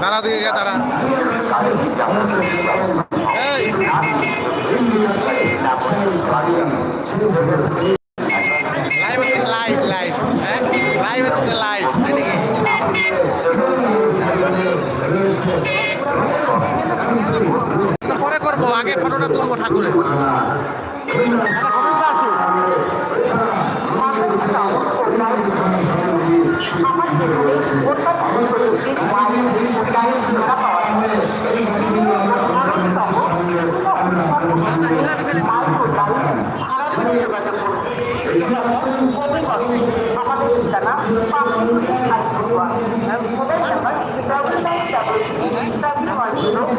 তারা দিকে গে তারা লাইভ হচ্ছে লাইভ লাইভ লাইভ হচ্ছে লাইভ পরে করব আগে ফটোটা তুলবো ঠাকুরের। একটা ফটোটা আসুক। আমার you know?